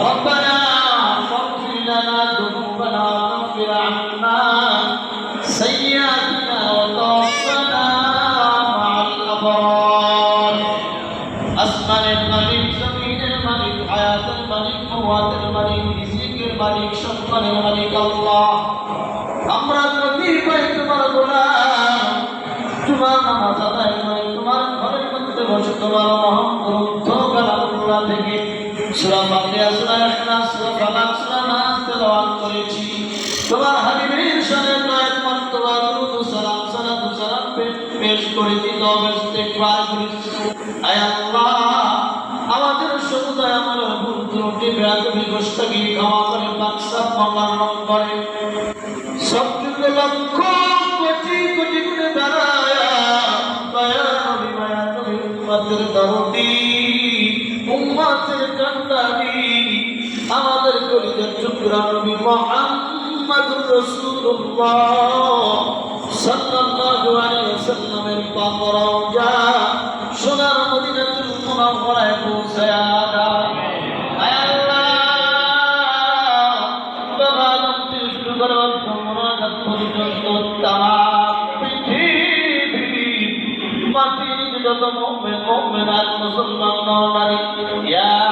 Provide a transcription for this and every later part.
ربنا فاغفر لنا ذنوبنا وكفر عنا سيئاتنا وتوفنا مع الأبرار আসমানের মালিক জমিনের মালিক হায়াতের মালিক মওয়াতের মালিক রিজিকের মালিক সম্মানের মালিক আল্লাহ আমরা কতিপয় তোমার গোলাম তোমার নামাজ আদায় করে তোমার ঘরের মধ্যে বসে তোমার মহান গ্রন্থ কালামুল্লাহ থেকে সূরা ফাতিহা, সূরা ইখলাস, সূরা ফালাক সূরা নাস তেলাওয়াত করেছি। তোমার হাবিবের সাথে কয়েক মর্তবা দুরূদ সালাম সালাম পে- পেশ করেছি তবে ইস্তিগফার করেছি। আয় আল্লাহ, আমাদের সমুদায় আমার ভুল ত্রুটি বেয়াদবি গোষ্ঠী ক্ষমা করে বাক্সাপ মনোনয়ন করে। সবচেয়ে লক্ষ রাসূলুল্লাহ সাল্লাল্লাহু আলাইহি ওয়াসাল্লামের পাক রওজা সোনার মদিনাতুল মুনাওয়ারায় পৌঁছায়া মাটির যত মুমিন মুমিনাত মুসলমান নরনারী এক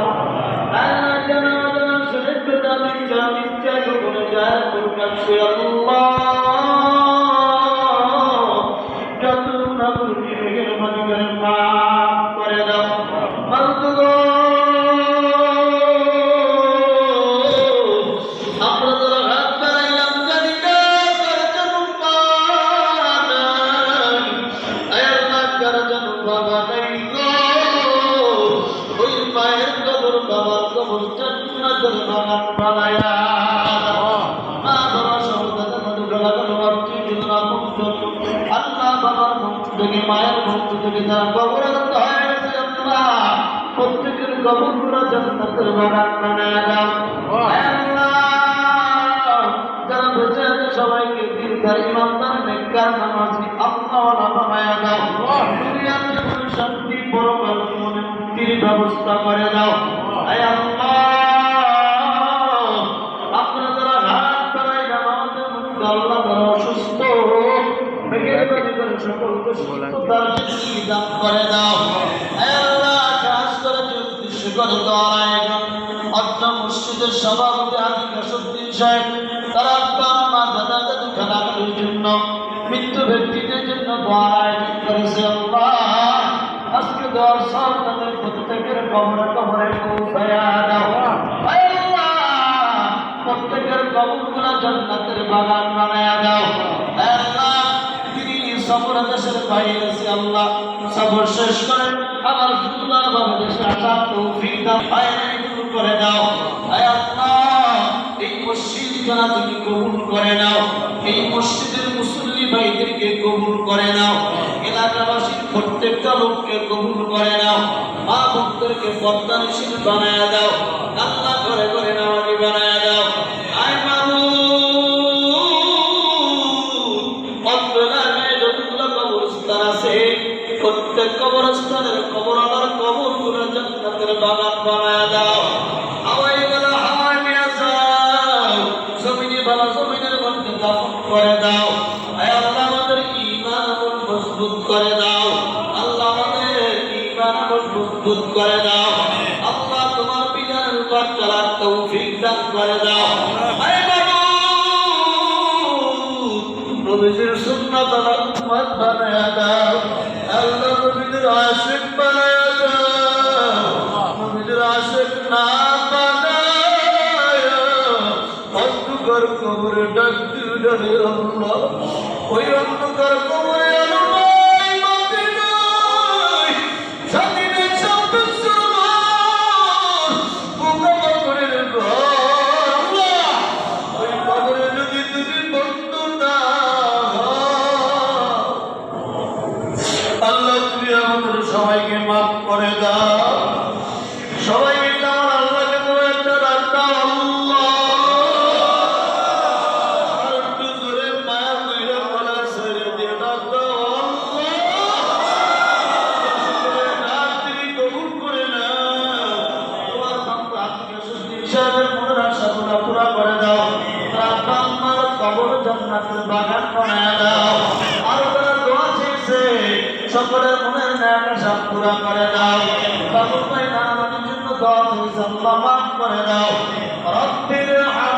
থেকে মায়ের বংশ থেকে যারা কবরগত প্রত্যেকের কবরগুলো জান্নাতের বাগান সবাইকে দিনদার ইমানদার, নেককার শান্তি জীবনে মুক্তির ব্যবস্থা করে দাও। মৃত্যু ব্যক্তিদের জন্য দোয়ার আয়োজন করেছে আল্লাহ আজকে দোয়ার তাদের প্রত্যেকের কবরে কবরে পৌঁছায়া প্রত্যেকের কবরগুলো জান্নাতের বাগান বানায়া দাও। আল্লাহ সফর দেশের বাইরে আছে আল্লাহ। সফর শেষ করে আবার সুন্দর ভাবে আসার তৌফিক দাও। দূর করে দাও। আল্লাহ, এই মসজিদ যারা তুমি কবুল করে নাও, এই মসজিদের মুসল্লি ভাইদেরকে কবুল করে নাও, এলাকাবাসীর প্রত্যেকটা লোককে কবুল করে নাও মা ভক্তদেরকে পদ্মানিশীল বানায় দাও, আল্লাহ করে করে নামাজি বানায় দাও। প্রত্যেক কবরস্থানের কবর আমার কবরগুলো জান্নাতের বাগান বানায় দাও। দাও। আল্লাহ করে দাও। আল্লাহ করে দাও। আল্লাহ দাও। বানায়া দাও। নবীজির আশিক বানায়া দাও নবীজির আশিক না বানায়া, অন্ধকার কবরে ডাক আল্লাহ। ওই অন্ধকার কবরে জান্নাতের বাগান বানায় দাও। আর যারা দোয়া চেয়েছে, সকলের মনের ন্যায় আশা পুরা করে দাও। বাবু ভাই নানার জন্য দোয়া চেয়েছে আল্লাহ মাফ করে দাও। রব্বির হামহুমা